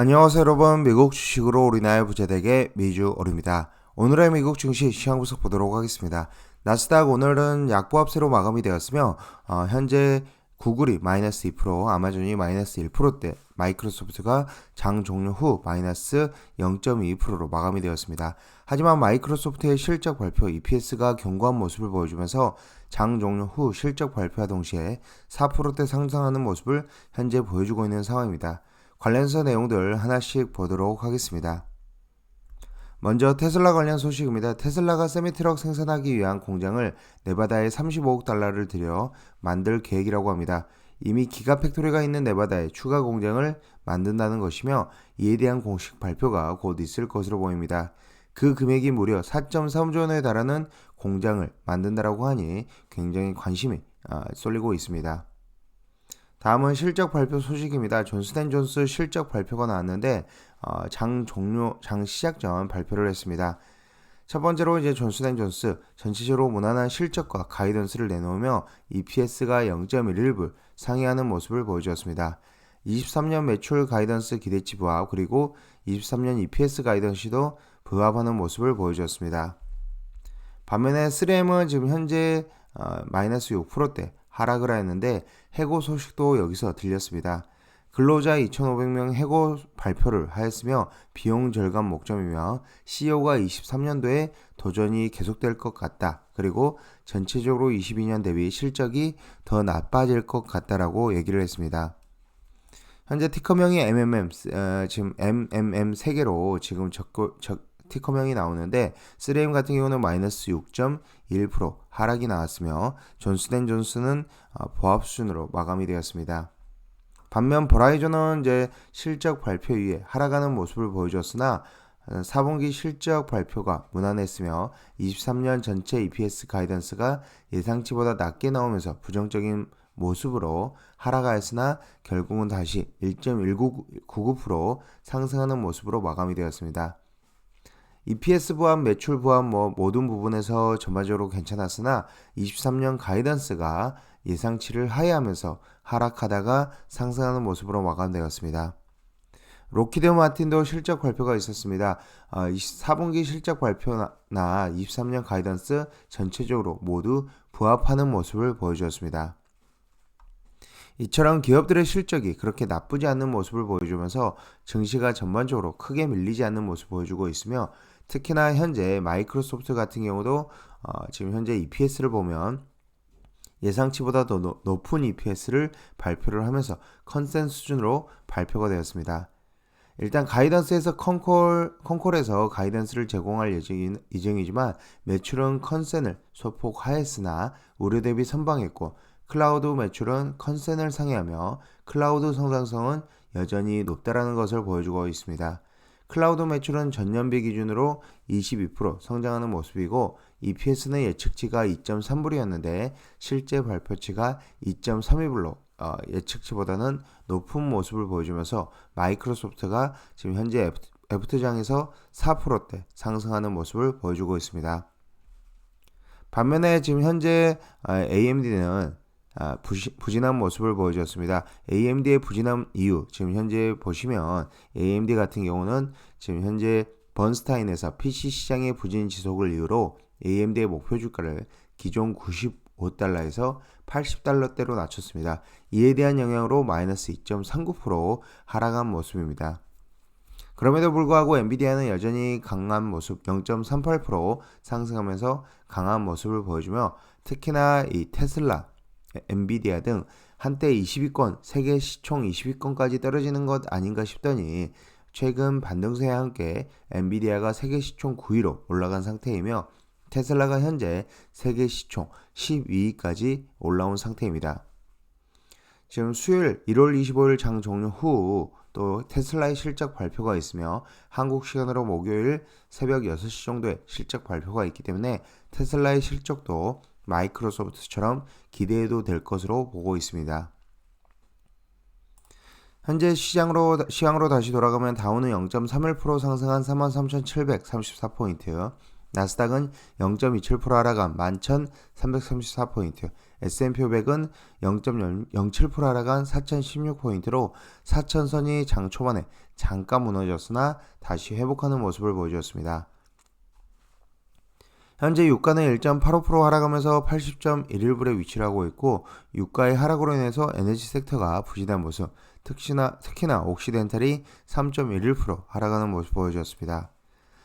안녕하세요 여러분 미국 주식으로 우리나라의 부자되게 미주 오입니다 오늘의 미국 증시 시황 분석 보도록 하겠습니다. 나스닥 오늘은 약보합세로 마감이 되었으며 어, 현재 구글이 마이너스 2%, 아마존이 마이너스 1%대, 마이크로소프트가 장 종료 후 마이너스 0.2%로 마감이 되었습니다. 하지만 마이크로소프트의 실적 발표 EPS가 견고한 모습을 보여주면서 장 종료 후 실적 발표와 동시에 4%대 상승하는 모습을 현재 보여주고 있는 상황입니다. 관련서 내용들 하나씩 보도록 하겠습니다. 먼저 테슬라 관련 소식입니다. 테슬라가 세미트럭 생산하기 위한 공장을 네바다에 35억 달러를 들여 만들 계획이라고 합니다. 이미 기가팩토리가 있는 네바다에 추가 공장을 만든다는 것이며 이에 대한 공식 발표가 곧 있을 것으로 보입니다. 그 금액이 무려 4.3조 원에 달하는 공장을 만든다라고 하니 굉장히 관심이 아, 쏠리고 있습니다. 다음은 실적 발표 소식입니다. 존스앤존스 실적 발표가 나왔는데 어, 장 종료 장 시작 전 발표를 했습니다. 첫 번째로 이제 존스앤존스 전체적으로 무난한 실적과 가이던스를 내놓으며 EPS가 0.11불 상회하는 모습을 보여주었습니다. 23년 매출 가이던스 기대치 부합 그리고 23년 EPS 가이던스도 부합하는 모습을 보여주었습니다. 반면에 3M은 지금 현재 어, 마이너스 6%대 하락을 하였는데 해고 소식도 여기서 들렸습니다. 근로자 2,500명 해고 발표를 하였으며 비용 절감 목적이며 CEO가 23년도에 도전이 계속될 것 같다. 그리고 전체적으로 22년 대비 실적이 더 나빠질 것 같다라고 얘기를 했습니다. 현재 티커명이 MMM 어, 지금 MMM 3개로 지금 적고 적, 티커명이 나오는데 3M 같은 경우는 마이너스 6.1% 하락이 나왔으며 존스앤존스는 어, 보합 수준으로 마감이 되었습니다. 반면 버라이저는 이제 실적 발표 이후에 하락하는 모습을 보여줬으나 4분기 어, 실적 발표가 무난했으며 23년 전체 EPS 가이던스가 예상치보다 낮게 나오면서 부정적인 모습으로 하락하였으나 결국은 다시 1.1999% 상승하는 모습으로 마감이 되었습니다. EPS 부합, 매출 부합 뭐 모든 부분에서 전반적으로 괜찮았으나 23년 가이던스가 예상치를 하회하면서 하락하다가 상승하는 모습으로 마감되었습니다. 로키드 마틴도 실적 발표가 있었습니다. 4분기 어, 실적 발표나 23년 가이던스 전체적으로 모두 부합하는 모습을 보여주었습니다. 이처럼 기업들의 실적이 그렇게 나쁘지 않는 모습을 보여주면서 증시가 전반적으로 크게 밀리지 않는 모습을 보여주고 있으며 특히나 현재 마이크로소프트 같은 경우도 어, 지금 현재 EPS를 보면 예상치보다 더 노, 높은 EPS를 발표를 하면서 컨센 수준으로 발표가 되었습니다. 일단 가이던스에서 컨콜, 컨콜에서 가이던스를 제공할 예정인, 예정이지만 매출은 컨센을 소폭하였으나 우려 대비 선방했고 클라우드 매출은 컨센을 상회하며 클라우드 성장성은 여전히 높다라는 것을 보여주고 있습니다. 클라우드 매출은 전년비 기준으로 22% 성장하는 모습이고 EPS는 예측치가 2.3불이었는데 실제 발표치가 2.32불로 어, 예측치보다는 높은 모습을 보여주면서 마이크로소프트가 지금 현재 애프터장에서 4%대 상승하는 모습을 보여주고 있습니다. 반면에 지금 현재 AMD는 아, 부진한 모습을 보여줬습니다. AMD의 부진한 이유 지금 현재 보시면 AMD 같은 경우는 지금 현재 번스타인에서 PC 시장의 부진 지속을 이유로 AMD의 목표 주가를 기존 95달러에서 80달러대로 낮췄습니다. 이에 대한 영향으로 마이너스 2.39% 하락한 모습입니다. 그럼에도 불구하고 엔비디아는 여전히 강한 모습 0.38% 상승하면서 강한 모습을 보여주며 특히나 이 테슬라 엔비디아 등 한때 20위권, 세계 시총 20위권까지 떨어지는 것 아닌가 싶더니 최근 반등세와 함께 엔비디아가 세계 시총 9위로 올라간 상태이며 테슬라가 현재 세계 시총 12위까지 올라온 상태입니다. 지금 수요일 1월 25일 장 종료 후 또 테슬라의 실적 발표가 있으며 한국 시간으로 목요일 새벽 6시 정도에 실적 발표가 있기 때문에 테슬라의 실적도 마이크로소프트처럼 기대해도 될 것으로 보고 있습니다. 현재 시장으로, 시황으로 다시 돌아가면 다우는 0.31% 상승한 33,734포인트, 나스닥은 0.27% 하락한 11,334포인트, S&P 500은 0.07% 하락한 4,016포인트로 4천선이 장 초반에 잠깐 무너졌으나 다시 회복하는 모습을 보여주었습니다. 현재 유가는 1.85% 하락하면서 80.11불에 위치를 하고 있고 유가의 하락으로 인해서 에너지 섹터가 부진한 모습, 특히나, 특히나 옥시덴탈이 3.11% 하락하는 모습 보여주었습니다.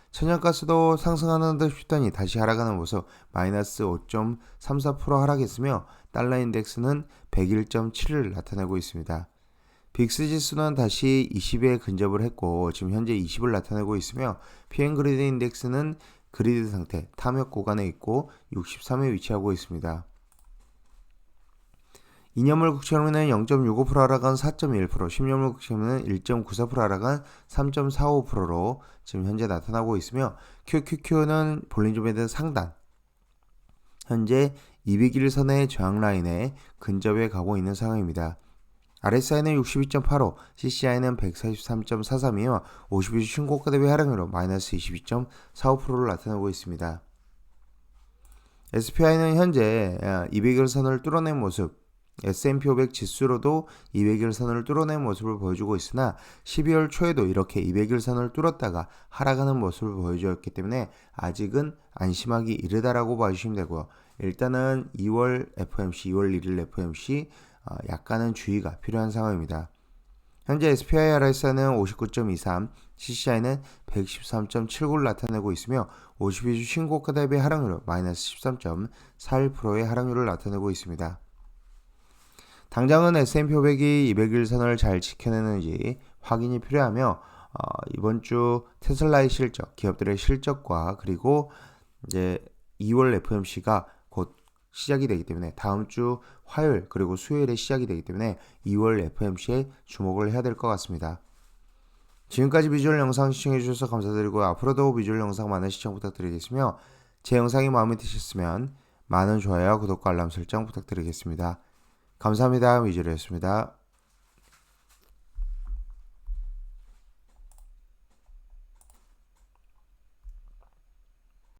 천연가스도 상승하는 듯 싶더니 다시 하락하는 모습 마이너스 5.34% 하락했으며 달러 인덱스는 101.7을 나타내고 있습니다. 빅스 지수는 다시 20에 근접을 했고 지금 현재 20을 나타내고 있으며 PM 그리드 인덱스는 그리드 상태 탐욕 구간에 있고 63에 위치하고 있습니다. 2년물 국채로는 0.65% 하락한 4.1%, 10년물 국채로는 1.94% 하락한 3.45%로 지금 현재 나타나고 있으며 QQQ는 볼린저밴드 상단 현재 200일 선의 저항 라인에 근접해 가고 있는 상황입니다. RSI는 62.85, CCI는 143.43이며 52주 신고가 대비 하락률로 마이너스 22.45%를 나타내고 있습니다. SPI는 현재 200일 선을 뚫어낸 모습, S&P 500 지수로도 200일 선을 뚫어낸 모습을 보여주고 있으나 12월 초에도 이렇게 200일 선을 뚫었다가 하락하는 모습을 보여주었기 때문에 아직은 안심하기 이르다라고 봐주시면 되고요. 일단은 2월 FOMC, 2월 1일 FOMC 어, 약간은 주의가 필요한 상황입니다. 현재 SPI RSI는 59.23, CCI는 113.79를 나타내고 있으며 52주 신고가 대비 하락률은 마이너스 13.41%의 하락률을 나타내고 있습니다. 당장은 S&P 500이 200일 선을 잘 지켜내는지 확인이 필요하며 어, 이번 주 테슬라의 실적, 기업들의 실적과 그리고 이제 2월 FOMC가 곧 시작이 되기 때문에 다음 주 화요일 그리고 수요일에 시작이 되기 때문에 2월 FOMC에 주목을 해야 될 것 같습니다. 지금까지 비주얼 영상 시청해 주셔서 감사드리고 앞으로도 비주얼 영상 많은 시청 부탁드리겠으며 제 영상이 마음에 드셨으면 많은 좋아요와 구독과 알람 설정 부탁드리겠습니다. 감사합니다. 위주로였습니다.